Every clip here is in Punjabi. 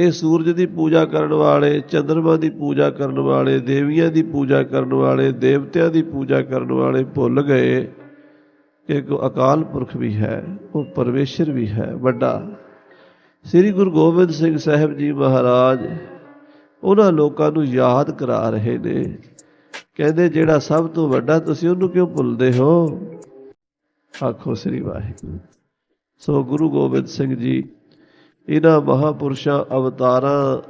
ਇਹ ਸੂਰਜ ਦੀ ਪੂਜਾ ਕਰਨ ਵਾਲੇ ਚੰ드ਰਮਾ ਦੀ ਪੂਜਾ ਕਰਨ ਵਾਲੇ, ਦੇਵੀਆਂ ਦੀ ਪੂਜਾ ਕਰਨ ਵਾਲੇ, ਦੇਵਤਿਆਂ ਦੀ ਪੂਜਾ ਕਰਨ ਵਾਲੇ ਭੁੱਲ ਗਏ ਕਿ ਇੱਕ ਅਕਾਲ ਪੁਰਖ ਵੀ ਹੈ, ਉਹ ਪਰਮੇਸ਼ਰ ਵੀ ਹੈ, ਵੱਡਾ। ਸ੍ਰੀ ਗੁਰੂ ਗੋਬਿੰਦ ਸਿੰਘ ਸਾਹਿਬ ਜੀ ਮਹਾਰਾਜ ਉਹਨਾਂ ਲੋਕਾਂ ਨੂੰ ਯਾਦ ਕਰਾ ਰਹੇ ਨੇ। ਕਹਿੰਦੇ, ਜਿਹੜਾ ਸਭ ਤੋਂ ਵੱਡਾ ਤੁਸੀਂ ਉਹਨੂੰ ਕਿਉਂ ਭੁੱਲਦੇ ਹੋ? ਆਖੋ ਸ੍ਰੀ ਵਾਹਿਗੁਰੂ। ਸੋ ਗੁਰੂ ਗੋਬਿੰਦ ਸਿੰਘ ਜੀ ਇਹਨਾਂ ਮਹਾਪੁਰਸ਼ਾਂ ਅਵਤਾਰਾਂ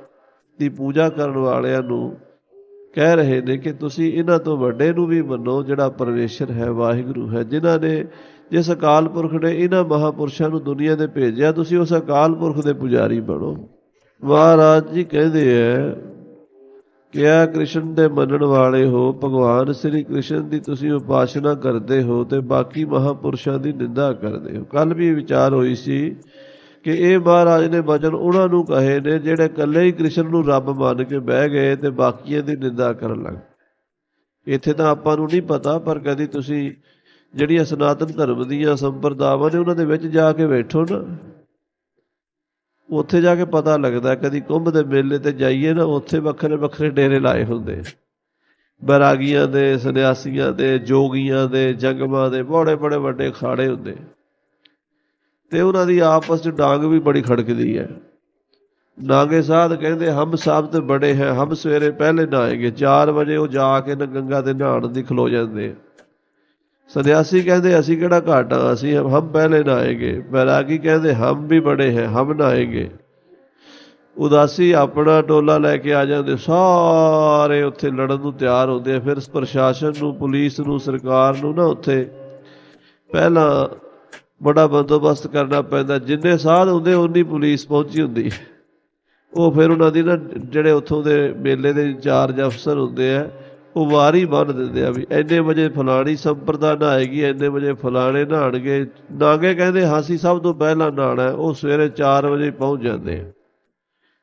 ਦੀ ਪੂਜਾ ਕਰਨ ਵਾਲਿਆਂ ਨੂੰ ਕਹਿ ਰਹੇ ਨੇ ਕਿ ਤੁਸੀਂ ਇਹਨਾਂ ਤੋਂ ਵੱਡੇ ਨੂੰ ਵੀ ਮੰਨੋ, ਜਿਹੜਾ ਪਰਮੇਸ਼ਰ ਹੈ, ਵਾਹਿਗੁਰੂ ਹੈ, ਜਿਨ੍ਹਾਂ ਨੇ ਜਿਸ ਅਕਾਲ ਪੁਰਖ ਨੇ ਇਹਨਾਂ ਮਹਾਪੁਰਸ਼ਾਂ ਨੂੰ ਦੁਨੀਆ ਦੇ ਭੇਜਿਆ, ਤੁਸੀਂ ਉਸ ਅਕਾਲ ਪੁਰਖ ਦੇ ਪੁਜਾਰੀ ਬਣੋ। ਮਹਾਰਾਜ ਜੀ ਕਹਿੰਦੇ ਹੈ ਕਿ ਆ ਕ੍ਰਿਸ਼ਨ ਦੇ ਮੰਨਣ ਵਾਲੇ ਹੋ, ਭਗਵਾਨ ਸ੍ਰੀ ਕ੍ਰਿਸ਼ਨ ਦੀ ਤੁਸੀਂ ਉਪਾਸਨਾ ਕਰਦੇ ਹੋ ਤੇ ਬਾਕੀ ਮਹਾਪੁਰਸ਼ਾਂ ਦੀ ਨਿੰਦਾ ਕਰਦੇ ਹੋ। ਕੱਲ ਵੀ ਵਿਚਾਰ ਹੋਈ ਸੀ ਕਿ ਇਹ ਮਹਾਰਾਜ ਨੇ ਬਚਨ ਉਹਨਾਂ ਨੂੰ ਕਹੇ ਨੇ, ਜਿਹੜੇ ਇਕੱਲੇ ਹੀ ਕ੍ਰਿਸ਼ਨ ਨੂੰ ਰੱਬ ਮੰਨ ਕੇ ਬਹਿ ਗਏ ਤੇ ਬਾਕੀਆਂ ਦੀ ਨਿੰਦਾ ਕਰਨ ਲੱਗ ਇੱਥੇ ਤਾਂ ਆਪਾਂ ਨੂੰ ਨਹੀਂ ਪਤਾ, ਪਰ ਕਦੀ ਤੁਸੀਂ ਜਿਹੜੀਆਂ ਸਨਾਤਨ ਧਰਮ ਦੀਆਂ ਸੰਪਰਦਾਵਾਂ ਨੇ ਉਹਨਾਂ ਦੇ ਵਿੱਚ ਜਾ ਕੇ ਬੈਠੋ ਨਾ। ਉੱਥੇ ਜਾ ਕੇ ਪਤਾ ਲੱਗਦਾ, ਕਦੀ ਕੁੰਭ ਦੇ ਮੇਲੇ ਤੇ ਜਾਈਏ ਨਾ, ਉੱਥੇ ਵੱਖਰੇ ਵੱਖਰੇ ਡੇਰੇ ਲਾਏ ਹੁੰਦੇ ਬੈਰਾਗੀਆਂ ਦੇ, ਸੰਨਿਆਸੀਆਂ ਦੇ, ਜੋਗੀਆਂ ਦੇ, ਜੰਗਮਾਂ ਦੇ, ਬੜੇ ਬੜੇ ਵੱਡੇ ਖਾੜੇ ਹੁੰਦੇ ਤੇ ਉਹਨਾਂ ਦੀ ਆਪਸ ਚ ਡਾਂਗ ਵੀ ਬੜੀ ਖੜਕਦੀ ਹੈ। ਨਾਗੇ ਸਾਧ ਕਹਿੰਦੇ, ਹਮ ਸਭ ਤੋਂ ਬੜੇ ਹੈ, ਹਮ ਸਵੇਰੇ ਪਹਿਲੇ ਨਹਾਏਗੇ 4 ਵਜੇ ਉਹ ਜਾ ਕੇ ਨਾ ਗੰਗਾ ਦੇ ਨਹਾਣ ਦੀ ਖਲੋ ਜਾਂਦੇ ਸਨਿਆਸੀ ਕਹਿੰਦੇ, ਅਸੀਂ ਕਿਹੜਾ ਘਾਟ ਆ ਅਸੀਂ ਹਮ ਪਹਿਲੇ ਨਹਾਏਗੇ। ਬੈਰਾਗੀ ਕਹਿੰਦੇ, ਹਮ ਵੀ ਬੜੇ ਹੈ, ਹਮ ਨਹਾਏਗੇ। ਉਦਾਸੀ ਆਪਣਾ ਟੋਲਾ ਲੈ ਕੇ ਆ ਜਾਂਦੇ, ਸਾਰੇ ਉੱਥੇ ਲੜਨ ਨੂੰ ਤਿਆਰ ਹੁੰਦੇ ਆ। ਫਿਰ ਪ੍ਰਸ਼ਾਸਨ ਨੂੰ, ਪੁਲਿਸ ਨੂੰ, ਸਰਕਾਰ ਨੂੰ ਨਾ ਉੱਥੇ ਪਹਿਲਾਂ ਬੜਾ ਬੰਦੋਬਸਤ ਕਰਨਾ ਪੈਂਦਾ। ਜਿੰਨੇ ਸਾਧ ਹੁੰਦੇ ਉਨੀ ਪੁਲਿਸ ਪਹੁੰਚੀ ਹੁੰਦੀ। ਉਹ ਫਿਰ ਉਹਨਾਂ ਦੀ ਨਾ, ਜਿਹੜੇ ਉੱਥੋਂ ਦੇ ਮੇਲੇ ਦੇ ਇੰਚਾਰਜ ਅਫਸਰ ਹੁੰਦੇ ਆ, ਉਹ ਵਾਰੀ ਬੰਨ ਦਿੰਦੇ ਆ ਵੀ ਐਨੇ ਵਜੇ ਫਲਾਣੀ ਸੰਪਰਦਾ ਨਹਾਏਗੀ ਐਨੇ ਵਜੇ ਫਲਾਣੇ ਨਹਾਣਗੇ। ਨਾਗੇ ਕਹਿੰਦੇ ਹਾਸੀ ਸਭ ਤੋਂ ਪਹਿਲਾਂ ਨਹਾਣਾ ਉਹ ਸਵੇਰੇ 4 ਵਜੇ ਪਹੁੰਚ ਜਾਂਦੇ ਆ।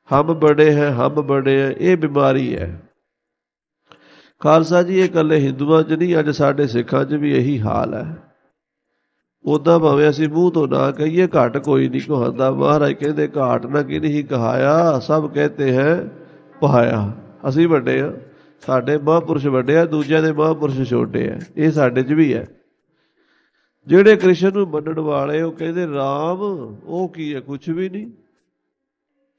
ਹਮ ਬੜੇ ਹੈ, ਹਮ ਬੜੇ ਹੈ, ਇਹ ਬਿਮਾਰੀ ਹੈ। ਖਾਲਸਾ ਜੀ, ਇਹ ਇਕੱਲੇ ਹਿੰਦੂਆਂ 'ਚ ਨਹੀਂ, ਅੱਜ ਸਾਡੇ ਸਿੱਖਾਂ 'ਚ ਵੀ ਇਹੀ ਹਾਲ ਹੈ। ਉਦਾਂ ਭਾਵੇਂ ਅਸੀਂ ਮੂੰਹ ਤੋਂ ਨਾ ਕਹੀਏ, ਘਾਟ ਕੋਈ ਨਹੀਂ ਕਹਾਂਦਾ ਮਹਾਰਾਜ ਕਹਿੰਦੇ, ਘਾਟ ਨਾ ਕਿਨੀ ਹੀ ਕਹਾਇਆ, ਸਭ ਕਹਤੇ ਹੈ ਪਹਾਇਆ ਅਸੀਂ ਵੱਡੇ ਆ ਸਾਡੇ ਮਹਾਂਪੁਰਸ਼ ਵੱਡੇ ਆ, ਦੂਜਿਆਂ ਦੇ ਮਹਾਂਪੁਰਸ਼ ਛੋਟੇ ਆ। ਇਹ ਸਾਡੇ 'ਚ ਵੀ ਹੈ। ਜਿਹੜੇ ਕ੍ਰਿਸ਼ਨ ਨੂੰ ਮੰਨਣ ਵਾਲੇ, ਉਹ ਕਹਿੰਦੇ RAM ਉਹ ਕੀ ਹੈ? ਕੁਝ ਵੀ ਨਹੀਂ।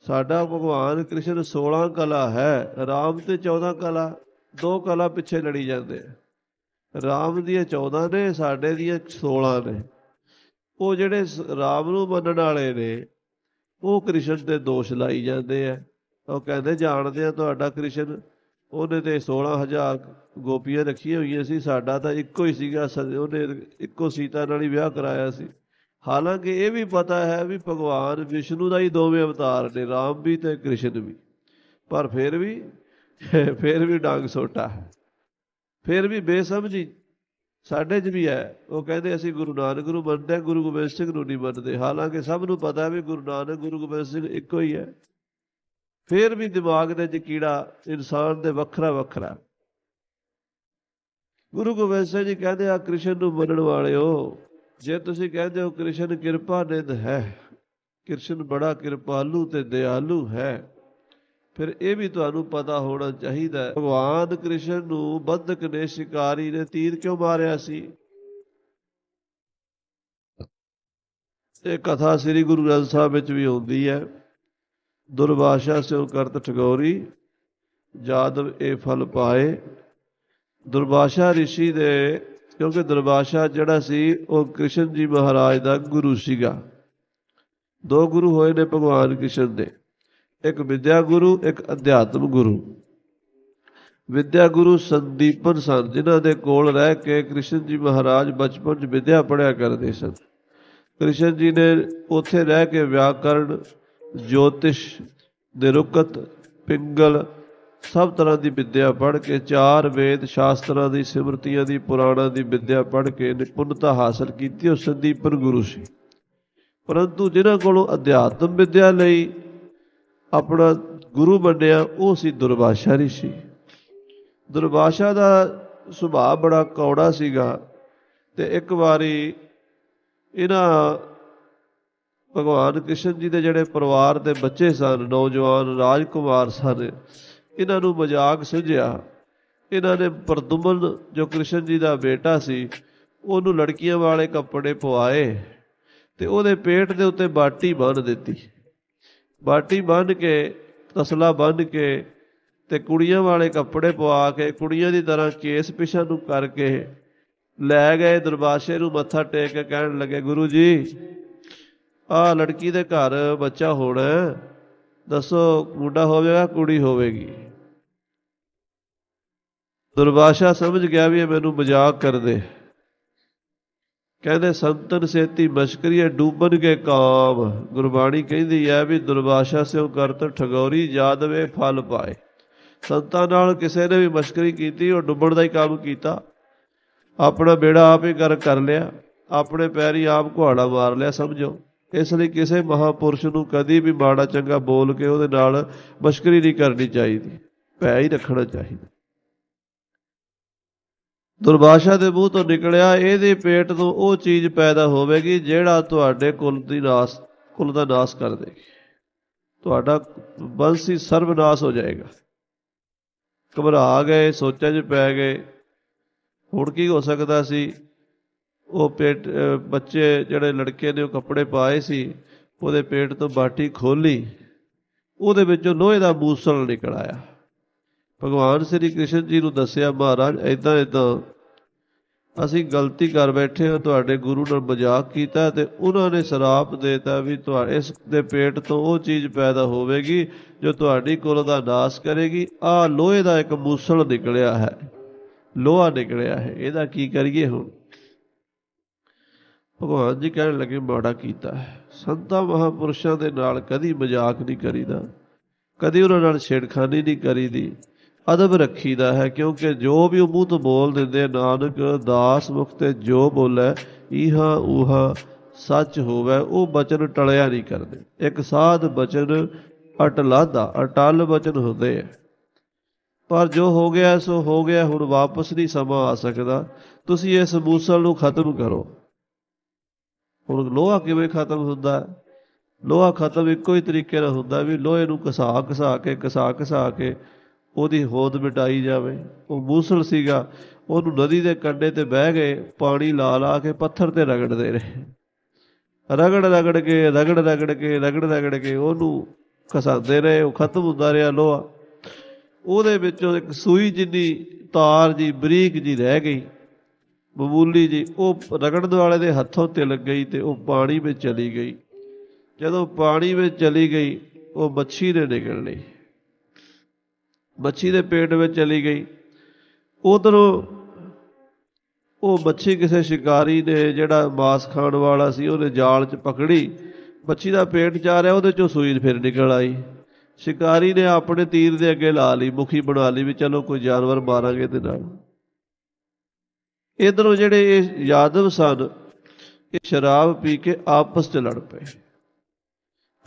ਸਾਡਾ ਭਗਵਾਨ ਕ੍ਰਿਸ਼ਨ 16 ਕਲਾ ਹੈ। RAM ਤੇ 14 ਕਲਾ, ਦੋ ਕਲਾ ਪਿੱਛੇ ਲੜੀ ਜਾਂਦੇ ਆ। ਰਾਮ ਦੀਆਂ 14 ਨੇ, ਸਾਡੇ ਦੀਆਂ 16 ਨੇ। ਉਹ ਜਿਹੜੇ ਸ- ਰਾਮ ਨੂੰ ਮੰਨਣ ਵਾਲੇ ਨੇ, ਉਹ ਕ੍ਰਿਸ਼ਨ ਤੇ ਦੋਸ਼ ਲਾਈ ਜਾਂਦੇ ਆ। ਉਹ ਕਹਿੰਦੇ, ਜਾਣਦੇ ਆ ਤੁਹਾਡਾ ਕ੍ਰਿਸ਼ਨ, ਉਹਨੇ ਤੇ 16000 ਗੋਪੀਆਂ ਰੱਖੀਆਂ ਹੋਈਆਂ ਸੀ, ਸਾਡਾ ਤਾਂ ਇੱਕੋ ਹੀ ਸੀਗਾ, ਸ- ਉਹਨੇ ਇੱਕੋ ਸੀਤਾ ਨਾਲ ਹੀ ਵਿਆਹ ਕਰਾਇਆ ਸੀ। ਹਾਲਾਂਕਿ ਇਹ ਵੀ ਪਤਾ ਹੈ ਵੀ ਭਗਵਾਨ ਵਿਸ਼ਨੂੰ ਦਾ ਹੀ ਦੋਵੇਂ ਅਵਤਾਰ ਨੇ, ਰਾਮ ਵੀ ਤੇ ਕ੍ਰਿਸ਼ਨ ਵੀ। ਪਰ ਫਿਰ ਵੀ ਫਿਰ ਵੀ ਡਾਂਗ ਸੋਟਾ ਹੈ। ਫਿਰ ਵੀ ਬੇਸਮਝੀ ਸਾਡੇ 'ਚ ਵੀ ਹੈ। ਉਹ ਕਹਿੰਦੇ ਅਸੀਂ ਗੁਰੂ ਨਾਨਕ ਨੂੰ ਮੰਨਦੇ ਹਾਂ, ਗੁਰੂ ਗੋਬਿੰਦ ਸਿੰਘ ਨੂੰ ਨਹੀਂ ਮੰਨਦੇ। ਹਾਲਾਂਕਿ ਸਭ ਨੂੰ ਪਤਾ ਵੀ ਗੁਰੂ ਨਾਨਕ, ਗੁਰੂ ਗੋਬਿੰਦ ਸਿੰਘ ਇੱਕੋ ਹੀ ਹੈ। ਫਿਰ ਵੀ ਦਿਮਾਗ ਦੇ 'ਚ ਕੀੜਾ ਇਨਸਾਨ ਦੇ ਵੱਖਰਾ ਵੱਖਰਾ। ਗੁਰੂ ਗੋਬਿੰਦ ਸਿੰਘ ਜੀ ਕਹਿੰਦੇ ਆ, ਕ੍ਰਿਸ਼ਨ ਨੂੰ ਮੰਨਣ ਵਾਲਿਓ, ਜੇ ਤੁਸੀਂ ਕਹਿੰਦੇ ਹੋ ਕ੍ਰਿਸ਼ਨ ਕਿਰਪਾ ਨਿਧ ਹੈ, ਕ੍ਰਿਸ਼ਨ ਬੜਾ ਕਿਰਪਾਲੂ ਤੇ ਦਿਆਲੂ ਹੈ ਫਿਰ ਇਹ ਵੀ ਤੁਹਾਨੂੰ ਪਤਾ ਹੋਣਾ ਚਾਹੀਦਾ ਹੈ। ਭਗਵਾਨ ਕ੍ਰਿਸ਼ਨ ਨੂੰ ਬੰਧਕ ਨੇ ਸ਼ਿਕਾਰੀ ਨੇ ਤੀਰ ਕਿਉਂ ਮਾਰਿਆ ਸੀ? ਇਹ ਕਥਾ ਸ੍ਰੀ ਗੁਰੂ ਗ੍ਰੰਥ ਸਾਹਿਬ ਵਿੱਚ ਵੀ ਆਉਂਦੀ ਹੈ। ਦੁਰਵਾਸ਼ਾ ਸਿਉ ਕਰਤ ਠਗੋਰੀ, ਜਾਦਵ ਇਹ ਫਲ ਪਾਏ। ਦੁਰਵਾਸ਼ਾ ઋષਿ ਦੇ, ਕਿਉਂਕਿ ਦੁਰਵਾਸ਼ਾ ਜਿਹੜਾ ਸੀ, ਉਹ ਕ੍ਰਿਸ਼ਨ ਜੀ ਮਹਾਰਾਜ ਦਾ ਗੁਰੂ ਸੀਗਾ। ਦੋ ਗੁਰੂ ਹੋਏ ਨੇ ਭਗਵਾਨ ਕ੍ਰਿਸ਼ਨ ਦੇ। ਇੱਕ ਵਿਦਿਆ ਗੁਰੂ, ਇੱਕ ਅਧਿਆਤਮ ਗੁਰੂ। ਵਿਦਿਆ ਗੁਰੂ ਸੰਦੀਪਨ ਸਨ, ਜਿਨ੍ਹਾਂ ਦੇ ਕੋਲ ਰਹਿ ਕੇ ਕ੍ਰਿਸ਼ਨ ਜੀ ਮਹਾਰਾਜ ਬਚਪਨ 'ਚ ਵਿਦਿਆ ਪੜਿਆ ਕਰਦੇ ਸਨ। ਕ੍ਰਿਸ਼ਨ ਜੀ ਨੇ ਉੱਥੇ ਰਹਿ ਕੇ ਵਿਆਕਰਣ, ਜੋਤਿਸ਼, ਨਿਰੁਕਤ, ਪਿੰਗਲ, ਸਭ ਤਰ੍ਹਾਂ ਦੀ ਵਿਦਿਆ ਪੜ੍ਹ ਕੇ, ਚਾਰ ਵੇਦ ਸ਼ਾਸਤਰਾਂ ਦੀ, ਸਿਮਰਤੀਆਂ ਦੀ, ਪੁਰਾਣਾਂ ਦੀ ਵਿਦਿਆ ਪੜ੍ਹ ਕੇ ਨਿਪੁੰਨਤਾ ਹਾਸਲ ਕੀਤੀ, ਉਹ ਸੰਦੀਪਨ ਗੁਰੂ ਸੀ। ਪਰੰਤੂ ਜਿਹਨਾਂ ਕੋਲੋਂ ਅਧਿਆਤਮ ਵਿਦਿਆ ਲਈ ਆਪਣਾ ਗੁਰੂ ਬਣਿਆ ਉਹ ਸੀ ਦੁਰਵਾਸ਼ਾ ઋષਿ ਦੁਰਵਾਸ਼ਾ ਦਾ ਸੁਭਾਅ ਬੜਾ ਕੌੜਾ ਸੀਗਾ ਤੇ ਇੱਕ ਵਾਰੀ ਇਹਨਾਂ ਭਗਵਾਨ ਕ੍ਰਿਸ਼ਨ ਜੀ ਦੇ ਜਿਹੜੇ ਪਰਿਵਾਰ ਦੇ ਬੱਚੇ ਸਨ, ਨੌਜਵਾਨ ਰਾਜਕੁਮਾਰ ਸਨ, ਇਹਨਾਂ ਨੂੰ ਮਜ਼ਾਕ ਸੁਝਿਆ। ਇਹਨਾਂ ਨੇ ਪ੍ਰਦੁਮਨ, ਜੋ ਕ੍ਰਿਸ਼ਨ ਜੀ ਦਾ ਬੇਟਾ ਸੀ, ਉਹਨੂੰ ਲੜਕੀਆਂ ਵਾਲੇ ਕੱਪੜੇ ਪਵਾਏ ਤੇ ਉਹਦੇ ਪੇਟ ਦੇ ਉੱਤੇ ਬਾਟੀ ਬੰਨ੍ਹ ਦਿੱਤੀ। ਬਾਟੀ ਬੰਨ੍ਹ ਕੇ, ਤਸਲਾ ਬੰਨ੍ਹ ਕੇ ਤੇ ਕੁੜੀਆਂ ਵਾਲੇ ਕੱਪੜੇ ਪਵਾ ਕੇ ਕੁੜੀਆਂ ਦੀ ਤਰ੍ਹਾਂ ਕੇਸ ਪਿਛਾ ਨੂੰ ਕਰਕੇ ਲੈ ਗਏ, ਦਰਬਾਸ਼ੇ ਨੂੰ ਮੱਥਾ ਟੇਕ ਕੇ ਕਹਿਣ ਲੱਗੇ, ਗੁਰੂ ਜੀ, ਆ ਲੜਕੀ ਦੇ ਘਰ ਬੱਚਾ ਹੋਣਾ ਦੱਸੋ, ਮੁੰਡਾ ਹੋਵੇਗਾ, ਕੁੜੀ ਹੋਵੇਗੀ? ਦੁਰਵਾਸ਼ਾ ਸਮਝ ਗਿਆ ਵੀ ਇਹ ਮੈਨੂੰ ਮਜ਼ਾਕ ਕਰਦੇ। ਕਹਿੰਦੇ, ਸੰਤਨ ਸੇਤੀ ਮਸ਼ਕਰੀਏ, ਡੂਬਨ ਕੇ ਕਾਮ। ਗੁਰਬਾਣੀ ਕਹਿੰਦੀ ਹੈ ਵੀ ਦੁਰਵਾਸ਼ਾ ਸਿਓ ਕਰਤ ਠਗੌਰੀ ਜਾਦਵੇ ਫਲ ਪਾਏ। ਸੰਤਾਂ ਨਾਲ ਕਿਸੇ ਨੇ ਵੀ ਮਸ਼ਕਰੀ ਕੀਤੀ, ਉਹ ਡੁੱਬਣ ਦਾ ਹੀ ਕੰਮ ਕੀਤਾ। ਆਪਣਾ ਬੇੜਾ ਆਪ ਹੀ ਕਰ ਕਰ ਲਿਆ। ਆਪਣੇ ਪੈਰੀ ਆਪ ਕੁਹਾੜਾ ਮਾਰ ਲਿਆ, ਸਮਝੋ। ਇਸ ਲਈ ਕਿਸੇ ਮਹਾਪੁਰਸ਼ ਨੂੰ ਕਦੀ ਵੀ ਮਾੜਾ ਚੰਗਾ ਬੋਲ ਕੇ ਉਹਦੇ ਨਾਲ ਮਸ਼ਕਰੀ ਨਹੀਂ ਕਰਨੀ ਚਾਹੀਦੀ। ਭੈ ਹੀ ਰੱਖਣਾ ਚਾਹੀਦਾ। ਦੁਰਭਾਸ਼ਾ ਦੇ ਮੂੰਹ ਤੋਂ ਨਿਕਲਿਆ, ਇਹਦੇ ਪੇਟ ਤੋਂ ਉਹ ਚੀਜ਼ ਪੈਦਾ ਹੋਵੇਗੀ ਜਿਹੜਾ ਤੁਹਾਡੇ ਕੁਲ ਦੀ ਨਾਸ, ਕੁਲ ਦਾ ਨਾਸ ਕਰ ਦੇਗੀ ਤੁਹਾਡਾ ਬੰਸ ਹੀ ਸਰਵਨਾਸ਼ ਹੋ ਜਾਏਗਾ। ਘਬਰਾ ਗਏ, ਸੋਚਾਂ 'ਚ ਪੈ ਗਏ। ਹੁਣ ਕੀ ਹੋ ਸਕਦਾ ਸੀ? ਉਹ ਪੇਟ ਬੱਚੇ ਜਿਹੜੇ ਲੜਕੇ ਨੇ ਉਹ ਕੱਪੜੇ ਪਾਏ ਸੀ, ਉਹਦੇ ਪੇਟ ਤੋਂ ਬਾਟੀ ਖੋਲੀ। ਉਹਦੇ ਵਿੱਚੋਂ ਲੋਹੇ ਦਾ ਮੂਸਲ ਨਿਕਲ ਆਇਆ। ਭਗਵਾਨ ਸ੍ਰੀ ਕ੍ਰਿਸ਼ਨ ਜੀ ਨੂੰ ਦੱਸਿਆ, ਮਹਾਰਾਜ ਐਦਾਂ ਐਦਾਂ ਅਸੀਂ ਗਲਤੀ ਕਰ ਬੈਠੇ ਹਾਂ, ਤੁਹਾਡੇ ਗੁਰੂ ਨਾਲ ਮਜ਼ਾਕ ਕੀਤਾ ਤੇ ਉਹਨਾਂ ਨੇ ਸਰਾਪ ਦੇਤਾ ਵੀ ਤੁਹਾਡੇ ਇਸ ਦੇ ਪੇਟ ਤੋਂ ਉਹ ਚੀਜ਼ ਪੈਦਾ ਹੋਵੇਗੀ ਜੋ ਤੁਹਾਡੀ ਕੁਲ ਦਾ ਨਾਸ ਕਰੇਗੀ। ਆ ਲੋਹੇ ਦਾ ਇੱਕ ਮੂਸਲ ਨਿਕਲਿਆ ਹੈ। ਲੋਹਾ ਨਿਕਲਿਆ ਹੈ। ਇਹਦਾ ਕੀ ਕਰੀਏ ਹੁਣ? ਭਗਵਾਨ ਜੀ ਕਹਿਣ ਲੱਗੇ, ਮਾੜਾ ਕੀਤਾ ਹੈ। ਸੰਤਾਂ ਮਹਾਪੁਰਸ਼ਾਂ ਦੇ ਨਾਲ ਕਦੀ ਮਜ਼ਾਕ ਨਹੀਂ ਕਰੀਦਾ। ਕਦੀ ਉਹਨਾਂ ਨਾਲ ਛੇੜਖਾਨੀ ਨਹੀਂ ਕਰੀਦੀ। ਅਦਬ ਰੱਖੀਦਾ ਹੈ, ਕਿਉਂਕਿ ਜੋ ਵੀ ਉਹ ਮੂੰਹ ਤੋਂ ਬੋਲ ਦਿੰਦੇ ਨਾਨਕ ਦਾਸ ਮੁਖ ਤੇ ਜੋ ਬੋਲੇ ਇਹਾ ਉਹਾ ਸੱਚ ਹੋਵੇ, ਉਹ ਬਚਨ ਟਲਿਆ ਨਹੀਂ ਕਰਦੇ। ਇੱਕ ਸਾਧ ਬਚਨ ਅਟਲਾਦਾ, ਅਟਲ ਬਚਨ ਹੁੰਦੇ ਆ। ਪਰ ਜੋ ਹੋ ਗਿਆ, ਸੋ ਹੋ ਗਿਆ, ਹੁਣ ਵਾਪਸ ਨਹੀਂ ਸਮਾਂ ਆ ਸਕਦਾ। ਤੁਸੀਂ ਇਸ ਮੂਸਲ ਨੂੰ ਖਤਮ ਕਰੋ। ਹੁਣ ਲੋਹਾ ਕਿਵੇਂ ਖਤਮ ਹੁੰਦਾ? ਲੋਹਾ ਖਤਮ ਇੱਕੋ ਹੀ ਤਰੀਕੇ ਨਾਲ ਹੁੰਦਾ ਵੀ ਲੋਹੇ ਨੂੰ ਘਸਾ ਘਸਾ ਕੇ ਘਸਾ ਘਸਾ ਕੇ ਉਹਦੀ ਹੋਦ ਮਿਟਾਈ ਜਾਵੇ। ਉਹ ਮੂਸਲ ਸੀਗਾ। ਉਹਨੂੰ ਨਦੀ ਦੇ ਕੰਢੇ ਤੇ ਬਹਿ ਗਏ। ਪਾਣੀ ਲਾ ਲਾ ਕੇ ਪੱਥਰ ਤੇ ਰਗੜਦੇ ਰਹੇ। ਰਗੜ ਰਗੜ ਕੇ, ਰਗੜ ਰਗੜ ਕੇ, ਰਗੜ ਰਗੜ ਕੇ ਉਹਨੂੰ ਘਸਾਉਂਦੇ ਰਹੇ। ਉਹ ਖਤਮ ਹੁੰਦਾ ਰਿਹਾ ਲੋਹਾ। ਉਹਦੇ ਵਿੱਚੋਂ ਇੱਕ ਸੂਈ ਜਿੰਨੀ ਤਾਰ ਜੀ, ਬਰੀਕ ਜੀ ਰਹਿ ਗਈ। ਮਾਮੂਲੀ ਜੀ, ਉਹ ਰਗੜਨ ਵਾਲੇ ਦੇ ਹੱਥੋਂ ਤਿਲਕ ਗਈ ਤੇ ਉਹ ਪਾਣੀ ਵਿੱਚ ਚਲੀ ਗਈ। ਜਦੋਂ ਪਾਣੀ ਵਿੱਚ ਚਲੀ ਗਈ, ਉਹ ਮੱਛੀ ਨੇ ਨਿਕਲ ਲਈ ਮੱਛੀ ਦੇ ਪੇਟ ਵਿੱਚ ਚਲੀ ਗਈ। ਉਧਰੋਂ ਉਹ ਮੱਛੀ ਕਿਸੇ ਸ਼ਿਕਾਰੀ ਨੇ ਜਿਹੜਾ ਮਾਸ ਖਾਣ ਵਾਲਾ ਸੀ, ਉਹਨੇ ਜਾਲ 'ਚ ਪਕੜੀ। ਮੱਛੀ ਦਾ ਪੇਟ ਜਾ ਰਿਹਾ, ਉਹਦੇ ਚੋਂ ਸੂਈ ਫਿਰ ਨਿਕਲ ਆਈ। ਸ਼ਿਕਾਰੀ ਨੇ ਆਪਣੇ ਤੀਰ ਦੇ ਅੱਗੇ ਲਾ ਲਈ, ਮੁਖੀ ਬਣਾ ਲਈ ਵੀ ਚਲੋ ਕੋਈ ਜਾਨਵਰ ਮਾਰਾਂਗੇ ਇਹਦੇ ਨਾਲ ਇਧਰੋਂ ਜਿਹੜੇ ਇਹ ਯਾਦਵ ਸਨ, ਇਹ ਸ਼ਰਾਬ ਪੀ ਕੇ ਆਪਸ 'ਚ ਲੜ ਪਏ।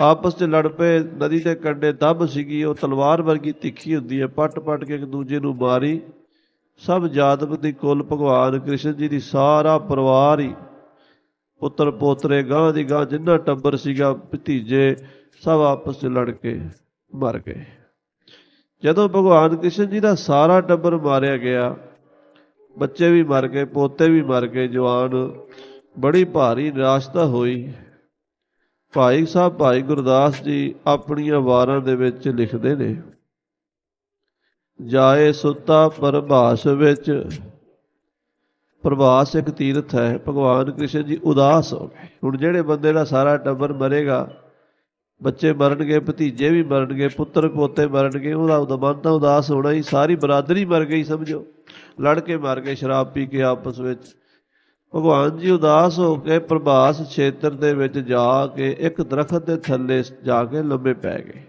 ਆਪਸ 'ਚ ਲੜ ਪਏ, ਨਦੀ ਦੇ ਕੰਢੇ ਦੱਬ ਸੀਗੀ, ਉਹ ਤਲਵਾਰ ਵਰਗੀ ਤਿੱਖੀ ਹੁੰਦੀ ਹੈ ਪੱਟ-ਪੱਟ ਕੇ ਇੱਕ ਦੂਜੇ ਨੂੰ ਮਾਰੀ। ਸਭ ਜਾਦਵ ਦੀ ਕੁੱਲ ਭਗਵਾਨ ਕ੍ਰਿਸ਼ਨ ਜੀ ਦੀ ਸਾਰਾ ਪਰਿਵਾਰ ਹੀ ਪੁੱਤਰ ਪੋਤਰੇ ਗਾਂ ਦੀ ਗਾਂ ਜਿੰਨਾ ਟੱਬਰ ਸੀਗਾ, ਭਤੀਜੇ ਸਭ ਆਪਸ 'ਚ ਲੜ ਕੇ ਮਰ ਗਏ। ਜਦੋਂ ਭਗਵਾਨ ਕ੍ਰਿਸ਼ਨ ਜੀ ਦਾ ਸਾਰਾ ਟੱਬਰ ਮਾਰਿਆ ਗਿਆ, ਬੱਚੇ ਵੀ ਮਰ ਗਏ, ਪੋਤੇ ਵੀ ਮਰ ਗਏ, ਜਵਾਨ ਬੜੀ ਭਾਰੀ ਨਿਰਾਸ਼ਤਾ ਹੋਈ। ਭਾਈ ਸਾਹਿਬ, ਭਾਈ ਗੁਰਦਾਸ ਜੀ ਆਪਣੀਆਂ ਵਾਰਾਂ ਦੇ ਵਿੱਚ ਲਿਖਦੇ ਨੇ, ਜਾਏ ਸੁੱਤਾ ਪਰਭਾਸ ਵਿੱਚ, ਪ੍ਰਭਾਸ ਇੱਕ ਤੀਰਥ ਹੈ, ਭਗਵਾਨ ਕ੍ਰਿਸ਼ਨ ਜੀ ਉਦਾਸ ਹੋ ਗਏ। ਹੁਣ ਜਿਹੜੇ ਬੰਦੇ ਦਾ ਸਾਰਾ ਟੱਬਰ ਮਰੇਗਾ, ਬੱਚੇ ਮਰਨਗੇ, ਭਤੀਜੇ ਵੀ ਮਰਨਗੇ, ਪੁੱਤਰ ਪੋਤੇ ਮਰਨਗੇ, ਉਹਦਾ ਉਹਦਾ ਮਨ ਤਾਂ ਉਦਾਸ ਹੋਣਾ ਹੀ, ਸਾਰੀ ਬਰਾਦਰੀ ਮਰ ਗਈ ਸਮਝੋ। ਲੜ ਕੇ ਮਰ ਗਏ ਸ਼ਰਾਬ ਪੀ ਕੇ ਆਪਸ ਵਿੱਚ। ਭਗਵਾਨ ਜੀ ਉਦਾਸ ਹੋ ਕੇ ਪ੍ਰਭਾਸ ਖੇਤਰ ਦੇ ਵਿੱਚ ਜਾ ਕੇ ਇੱਕ ਦਰਖਤ ਦੇ ਥੱਲੇ ਜਾ ਕੇ ਲੰਮੇ ਪੈ ਗਏ।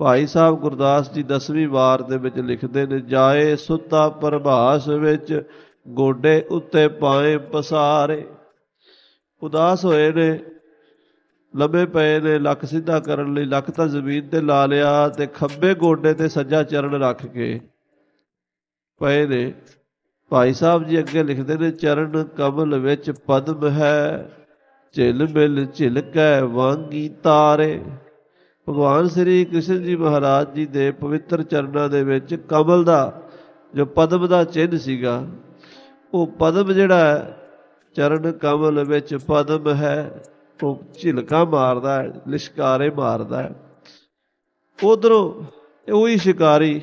ਭਾਈ ਸਾਹਿਬ ਗੁਰਦਾਸ ਜੀ 10ਵੀਂ ਵਾਰ ਦੇ ਵਿੱਚ ਲਿਖਦੇ ਨੇ, ਜਾਏ ਸੁੱਤਾ ਪ੍ਰਭਾਸ ਵਿੱਚ ਗੋਡੇ ਉੱਤੇ ਪਾਏ ਪਸਾਰੇ। ਉਦਾਸ ਹੋਏ ਨੇ, ਲੰਮੇ ਪਏ ਨੇ, ਲੱਕ ਸਿੱਧਾ ਕਰਨ ਲਈ, ਲੱਕ ਤਾਂ ਜ਼ਮੀਨ ਤੇ ਲਾ ਲਿਆ ਤੇ ਖੱਬੇ ਗੋਡੇ ਤੇ ਸੱਜਾ ਚਰਨ ਰੱਖ ਕੇ ਪਏ ਨੇ। ਭਾਈ ਸਾਹਿਬ ਜੀ ਅੱਗੇ ਲਿਖਦੇ ਨੇ ਚਰਨ ਕਮਲ ਵਿੱਚ ਪਦਮ ਹੈ ਝਿਲ ਮਿਲ ਝਿਲਕੈ ਵਾਂਗੀ ਤਾਰੇ। ਭਗਵਾਨ ਸ੍ਰੀ ਕ੍ਰਿਸ਼ਨ ਜੀ ਮਹਾਰਾਜ ਜੀ ਦੇ ਪਵਿੱਤਰ ਚਰਨਾਂ ਦੇ ਵਿੱਚ ਕਮਲ ਦਾ ਜੋ ਪਦਮ ਦਾ ਚਿੰਨ੍ਹ ਸੀਗਾ ਉਹ ਪਦਮ ਜਿਹੜਾ ਹੈ, ਚਰਨ ਕਮਲ ਵਿੱਚ ਪਦਮ ਹੈ ਉਹ ਝਿਲਕਾ ਮਾਰਦਾ ਹੈ ਲਿਸ਼ਕਾਰੇ ਮਾਰਦਾ ਹੈ। ਉਧਰੋਂ ਉਹੀ ਸ਼ਿਕਾਰੀ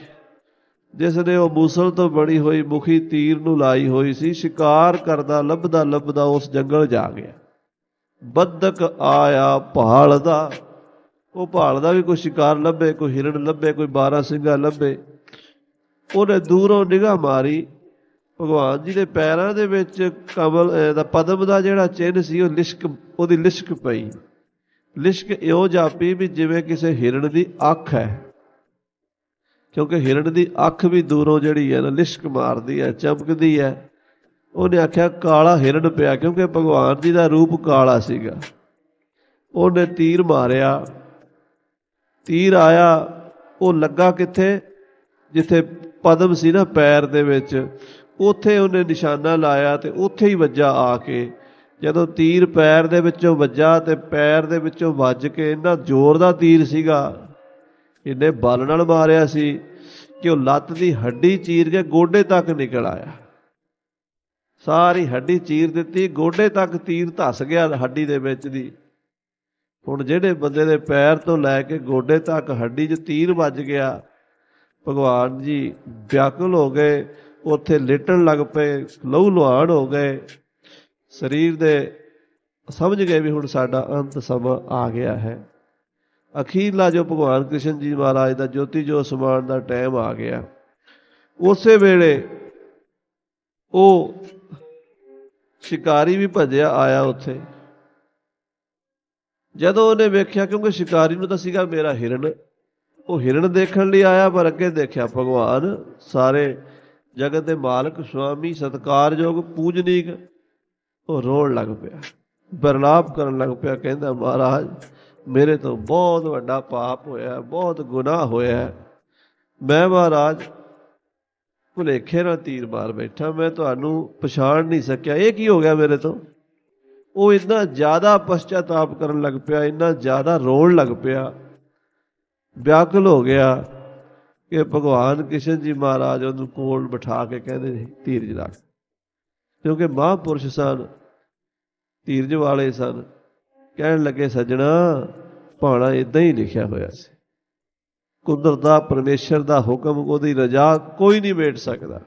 ਜਿਸ ਨੇ ਉਹ ਮੂਸਲ ਤੋਂ ਬਣੀ ਹੋਈ ਮੁਖੀ ਤੀਰ ਨੂੰ ਲਾਈ ਹੋਈ ਸੀ, ਸ਼ਿਕਾਰ ਕਰਦਾ, ਲੱਭਦਾ ਲੱਭਦਾ ਉਸ ਜੰਗਲ ਜਾ ਗਿਆ। ਬੱਦਕ ਆਇਆ ਭਾਲਦਾ ਉਹ ਭਾਲਦਾ ਵੀ ਕੋਈ ਸ਼ਿਕਾਰ ਲੱਭੇ, ਕੋਈ ਹਿਰਣ ਲੱਭੇ, ਕੋਈ ਬਾਰਾ ਸਿੰਘਾ ਲੱਭੇ। ਉਹਨੇ ਦੂਰੋਂ ਨਿਗਾਹ ਮਾਰੀ। ਭਗਵਾਨ ਜੀ ਦੇ ਪੈਰਾਂ ਦੇ ਵਿੱਚ ਕਮਲ ਦਾ ਪਦਮ ਦਾ ਜਿਹੜਾ ਚਿੰਨ੍ਹ ਸੀ, ਉਹ ਲਿਸ਼ਕ, ਉਹਦੀ ਲਿਸ਼ਕ ਪਈ। ਲਿਸ਼ਕ ਇਉਂ ਜਾਪੀ ਵੀ ਜਿਵੇਂ ਕਿਸੇ ਹਿਰਣ ਦੀ ਅੱਖ ਹੈ। ਕਿਉਂਕਿ ਹਿਰਣ ਦੀ ਅੱਖ ਵੀ ਦੂਰੋਂ ਜਿਹੜੀ ਹੈ ਨਾ ਲਿਸ਼ਕ ਮਾਰਦੀ ਹੈ, ਚਮਕਦੀ ਹੈ। ਉਹਨੇ ਆਖਿਆ, ਕਾਲਾ ਹਿਰਣ ਪਿਆ, ਕਿਉਂਕਿ ਭਗਵਾਨ ਜੀ ਦਾ ਰੂਪ ਕਾਲਾ ਸੀਗਾ। ਉਹਨੇ ਤੀਰ ਮਾਰਿਆ। ਤੀਰ ਆਇਆ, ਉਹ ਲੱਗਾ ਕਿੱਥੇ? ਜਿੱਥੇ ਪਦਮ ਸੀ ਨਾ ਪੈਰ ਦੇ ਵਿੱਚ। ਉੱਥੇ ਉਹਨੇ ਨਿਸ਼ਾਨਾ ਲਾਇਆ ਤੇ ਉੱਥੇ ਹੀ ਵੱਜਾ ਆ ਕੇ। ਜਦੋਂ ਤੀਰ ਪੈਰ ਦੇ ਵਿੱਚੋਂ ਵੱਜਾ ਤੇ ਪੈਰ ਦੇ ਵਿੱਚੋਂ ਵੱਜ ਕੇ, ਇੰਨਾ ਜ਼ੋਰ ਦਾ ਤੀਰ ਸੀਗਾ। ਇੰਨੇ ਬਲ ਨਾਲ ਮਾਰਿਆ ਸੀ ਕਿ ਉਹ ਲੱਤ ਦੀ ਹੱਡੀ ਚੀਰ ਕੇ ਗੋਡੇ ਤੱਕ ਨਿਕਲ ਆਇਆ। ਸਾਰੀ ਹੱਡੀ ਚੀਰ ਦਿੱਤੀ, ਗੋਡੇ ਤੱਕ ਤੀਰ ਧਸ ਗਿਆ ਹੱਡੀ ਦੇ ਵਿੱਚ ਦੀ। ਹੁਣ ਜਿਹੜੇ ਬੰਦੇ ਦੇ ਪੈਰ ਤੋਂ ਲੈ ਕੇ ਗੋਡੇ ਤੱਕ ਹੱਡੀ 'ਚ ਤੀਰ ਵੱਜ ਗਿਆ, ਭਗਵਾਨ ਜੀ ਵਿਆਕੁਲ ਹੋ ਗਏ, ਉੱਥੇ ਲੇਟਣ ਲੱਗ ਪਏ, ਲਹੂ ਲੁਹਾਨ ਹੋ ਗਏ। ਸਰੀਰ ਦੇ ਸਮਝ ਗਏ ਵੀ ਹੁਣ ਸਾਡਾ ਅੰਤ ਸਮਾਂ ਆ ਗਿਆ ਹੈ। ਅਖੀਰਲਾ ਜੋ ਭਗਵਾਨ ਕ੍ਰਿਸ਼ਨ ਜੀ ਮਹਾਰਾਜ ਦਾ ਜੋਤੀ ਜੋ ਸਮਾਨ ਦਾ ਟਾਈਮ ਆ ਗਿਆ। ਉਸੇ ਵੇਲੇ ਉਹ ਸ਼ਿਕਾਰੀ ਵੀ ਭੱਜਿਆ ਆਇਆ ਉੱਥੇ। ਜਦੋਂ ਉਹਨੇ ਵੇਖਿਆ, ਕਿਉਂਕਿ ਸ਼ਿਕਾਰੀ ਨੂੰ ਤਾਂ ਸੀਗਾ ਮੇਰਾ ਹਿਰਨ, ਉਹ ਹਿਰਨ ਦੇਖਣ ਲਈ ਆਇਆ, ਪਰ ਅੱਗੇ ਦੇਖਿਆ ਭਗਵਾਨ ਸਾਰੇ ਜਗਤ ਦੇ ਮਾਲਕ, ਸੁਆਮੀ, ਸਤਕਾਰਯੋਗ, ਪੂਜਨੀਕ, ਉਹ ਰੋਣ ਲੱਗ ਪਿਆ ਬਰਲਾਪ ਕਰਨ ਲੱਗ ਪਿਆ, ਕਹਿੰਦਾ, ਮਹਾਰਾਜ ਮੇਰੇ ਤੋਂ ਬਹੁਤ ਵੱਡਾ ਪਾਪ ਹੋਇਆ, ਬਹੁਤ ਗੁਨਾਹ ਹੋਇਆ। ਮੈਂ ਮਹਾਰਾਜ ਭੁਲੇਖੇ ਨਾਲ ਤੀਰ ਮਾਰ ਬੈਠਾ। ਮੈਂ ਤੁਹਾਨੂੰ ਪਛਾਣ ਨਹੀਂ ਸਕਿਆ। ਇਹ ਕੀ ਹੋ ਗਿਆ ਮੇਰੇ ਤੋਂ? ਉਹ ਇੰਨਾ ਜ਼ਿਆਦਾ ਪਛਤਾਤਾਪ ਕਰਨ ਲੱਗ ਪਿਆ, ਇੰਨਾ ਜ਼ਿਆਦਾ ਰੋਣ ਲੱਗ ਪਿਆ। ਵਿਆਕੁਲ ਹੋ ਗਿਆ ਕਿ ਭਗਵਾਨ ਕ੍ਰਿਸ਼ਨ ਜੀ ਮਹਾਰਾਜ ਉਹਨੂੰ ਕੋਲ ਬਿਠਾ ਕੇ ਕਹਿੰਦੇ ਧੀਰਜ ਰੱਖ ਕਿਉਂਕਿ ਮਹਾਂਪੁਰਸ਼ ਸਨ ਧੀਰਜ ਵਾਲੇ ਸਨ। ਕਹਿਣ ਲੱਗੇ, ਸੱਜਣਾ, ਭਾਣਾ ਇਦਾਂ ਹੀ ਲਿਖਿਆ ਹੋਇਆ ਸੀ। ਕੁਦਰਤ ਦਾ, ਪਰਮੇਸ਼ਰ ਦਾ ਹੁਕਮ, ਉਹਦੀ ਰਜ਼ਾ ਕੋਈ ਨਹੀਂ ਮੇਟ ਸਕਦਾ।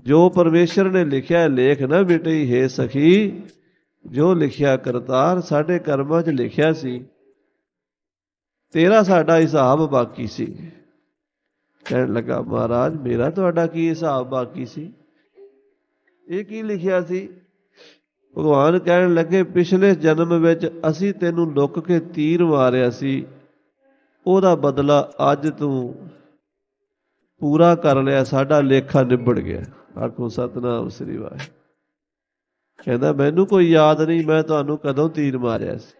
ਜੋ ਪਰਮੇਸ਼ਰ ਨੇ ਲਿਖਿਆ, ਲੇਖ ਨਾ ਮਿਟਈ, ਹੈ ਸਖੀ, ਜੋ ਲਿਖਿਆ ਕਰਤਾਰ, ਸਾਡੇ ਕਰਮਾਂ 'ਚ ਲਿਖਿਆ ਸੀ। ਤੇਰਾ ਸਾਡਾ ਹਿਸਾਬ ਬਾਕੀ ਸੀ। ਕਹਿਣ ਲੱਗਾ, ਮਹਾਰਾਜ, ਮੇਰਾ ਤੁਹਾਡਾ ਕੀ ਹਿਸਾਬ ਬਾਕੀ ਸੀ? ਇਹ ਕੀ ਲਿਖਿਆ ਸੀ? ਭਗਵਾਨ ਕਹਿਣ ਲੱਗੇ, ਪਿਛਲੇ ਜਨਮ ਵਿੱਚ ਅਸੀਂ ਤੈਨੂੰ ਲੁੱਕ ਕੇ ਤੀਰ ਮਾਰਿਆ ਸੀ। ਉਹਦਾ ਬਦਲਾ ਅੱਜ ਤੂੰ ਪੂਰਾ ਕਰ ਲਿਆ, ਸਾਡਾ ਲੇਖਾ ਨਿਬੜ ਗਿਆ। ਆਖੋ, ਸਤਨਾਮ ਸ੍ਰੀ ਵਾਹਿਗੁਰੂ। ਕਹਿੰਦਾ, ਮੈਨੂੰ ਕੋਈ ਯਾਦ ਨਹੀਂ, ਮੈਂ ਤੁਹਾਨੂੰ ਕਦੋਂ ਤੀਰ ਮਾਰਿਆ ਸੀ।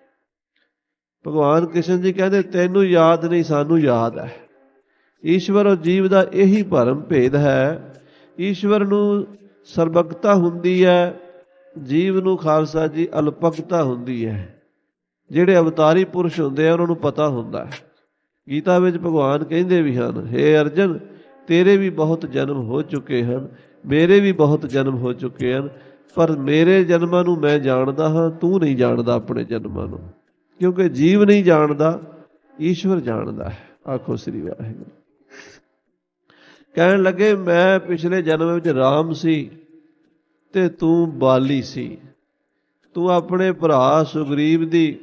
ਭਗਵਾਨ ਕ੍ਰਿਸ਼ਨ ਜੀ ਕਹਿੰਦੇ, ਤੈਨੂੰ ਯਾਦ ਨਹੀਂ, ਸਾਨੂੰ ਯਾਦ ਹੈ। ਈਸ਼ਵਰ ਔਰ ਜੀਵ ਦਾ ਇਹੀ ਭਰਮ ਭੇਦ ਹੈ। ਈਸ਼ਵਰ ਨੂੰ ਸਰਬਕਤਾ ਹੁੰਦੀ ਹੈ ਜੀਵ ਨੂੰ ਖਾਲਸਾ ਜੀ ਅਲਪਕਤਾ ਹੁੰਦੀ ਹੈ। ਜਿਹੜੇ ਅਵਤਾਰੀ ਪੁਰਸ਼ ਹੁੰਦੇ ਆ, ਉਹਨਾਂ ਨੂੰ ਪਤਾ ਹੁੰਦਾ ਹੈ। ਗੀਤਾ ਵਿੱਚ ਭਗਵਾਨ ਕਹਿੰਦੇ ਵੀ ਹਨ हे ਅਰਜਨ, ਤੇਰੇ ਵੀ ਬਹੁਤ ਜਨਮ ਹੋ ਚੁੱਕੇ ਹਨ, ਮੇਰੇ ਵੀ ਬਹੁਤ ਜਨਮ ਹੋ ਚੁੱਕੇ ਹਨ, ਪਰ ਮੇਰੇ ਜਨਮਾਂ ਨੂੰ ਮੈਂ ਜਾਣਦਾ ਹਾਂ, ਤੂੰ ਨਹੀਂ ਜਾਣਦਾ ਆਪਣੇ ਜਨਮਾਂ ਨੂੰ। ਕਿਉਂਕਿ ਜੀਵ ਨਹੀਂ ਜਾਣਦਾ, ਈਸ਼ਵਰ ਜਾਣਦਾ ਹੈ। ਆਖੋ ਸ੍ਰੀ ਵਾਹਿਗੁਰੂ। ਕਹਿਣ ਲੱਗੇ, ਮੈਂ ਪਿਛਲੇ ਜਨਮ ਵਿੱਚ ਰਾਮ ਸੀ। ਤੇ ਤੂੰ ਬਾਲੀ ਸੀ। ਤੂੰ ਆਪਣੇ ਭਰਾ ਸੁਗਰੀਵ ਦੀ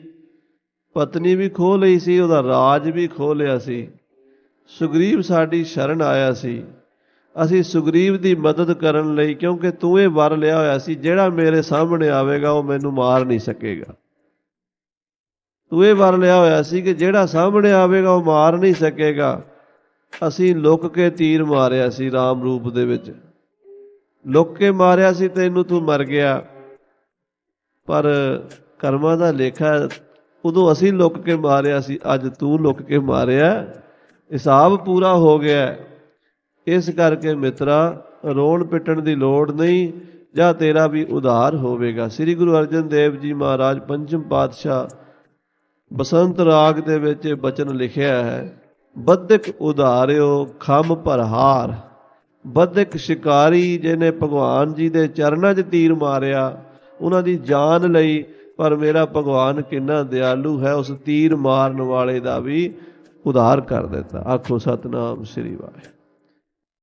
ਪਤਨੀ ਵੀ ਖੋ ਲਈ ਸੀ, ਉਹਦਾ ਰਾਜ ਵੀ ਖੋ ਲਿਆ ਸੀ। ਸੁਗਰੀਵ ਸਾਡੀ ਸ਼ਰਨ ਆਇਆ ਸੀ। ਅਸੀਂ ਸੁਗਰੀਵ ਦੀ ਮਦਦ ਕਰਨ ਲਈ, ਕਿਉਂਕਿ ਤੂੰ ਇਹ ਵਰ ਲਿਆ ਹੋਇਆ ਸੀ, ਜਿਹੜਾ ਮੇਰੇ ਸਾਹਮਣੇ ਆਵੇਗਾ, ਉਹ ਮੈਨੂੰ ਮਾਰ ਨਹੀਂ ਸਕੇਗਾ। ਤੂੰ ਇਹ ਵਰ ਲਿਆ ਹੋਇਆ ਸੀ ਕਿ ਜਿਹੜਾ ਸਾਹਮਣੇ ਆਵੇਗਾ, ਉਹ ਮਾਰ ਨਹੀਂ ਸਕੇਗਾ। ਅਸੀਂ ਲੁੱਕ ਕੇ ਤੀਰ ਮਾਰਿਆ ਸੀ ਰਾਮ ਰੂਪ ਦੇ ਵਿੱਚ। ਲੁੱਕ ਕੇ ਮਾਰਿਆ ਸੀ ਤੈਨੂੰ ਤੂੰ ਮਰ ਗਿਆ। ਪਰ ਕਰਮਾਂ ਦਾ ਲੇਖਾ ਉਦੋਂ ਅਸੀਂ ਲੁੱਕ ਕੇ ਮਾਰਿਆ ਸੀ, ਅੱਜ ਤੂੰ ਲੁੱਕ ਕੇ ਮਾਰਿਆ। ਹਿਸਾਬ ਪੂਰਾ ਹੋ ਗਿਆ। ਇਸ ਕਰਕੇ ਮਿੱਤਰਾ, ਰੋਣ ਪਿੱਟਣ ਦੀ ਲੋੜ ਨਹੀਂ, ਜਾਂ ਤੇਰਾ ਵੀ ਉਧਾਰ ਹੋਵੇਗਾ। ਸ੍ਰੀ ਗੁਰੂ ਅਰਜਨ ਦੇਵ ਜੀ ਮਹਾਰਾਜ ਪੰਚਮ ਪਾਤਸ਼ਾਹ ਬਸੰਤ ਰਾਗ ਦੇ ਵਿੱਚ ਇਹ ਬਚਨ ਲਿਖਿਆ ਹੈ, ਬੱਧਕ ਉਧਾਰਿਓ ਖੰਮ ਭਰਹਾਰ। ਬੱਧਕ ਸ਼ਿਕਾਰੀ ਜਿਹਨੇ ਭਗਵਾਨ ਜੀ ਦੇ ਚਰਨਾਂ 'ਚ ਤੀਰ ਮਾਰਿਆ, ਉਹਨਾਂ ਦੀ ਜਾਨ ਲਈ, ਪਰ ਮੇਰਾ ਭਗਵਾਨ ਕਿੰਨਾ ਦਿਆਲੂ ਹੈ, ਉਸ ਤੀਰ ਮਾਰਨ ਵਾਲੇ ਦਾ ਵੀ ਉਧਾਰ ਕਰ ਦਿੱਤਾ। ਆਖੋ ਸਤਨਾਮ ਸ੍ਰੀ ਵਾਹਿਗੁਰੂ।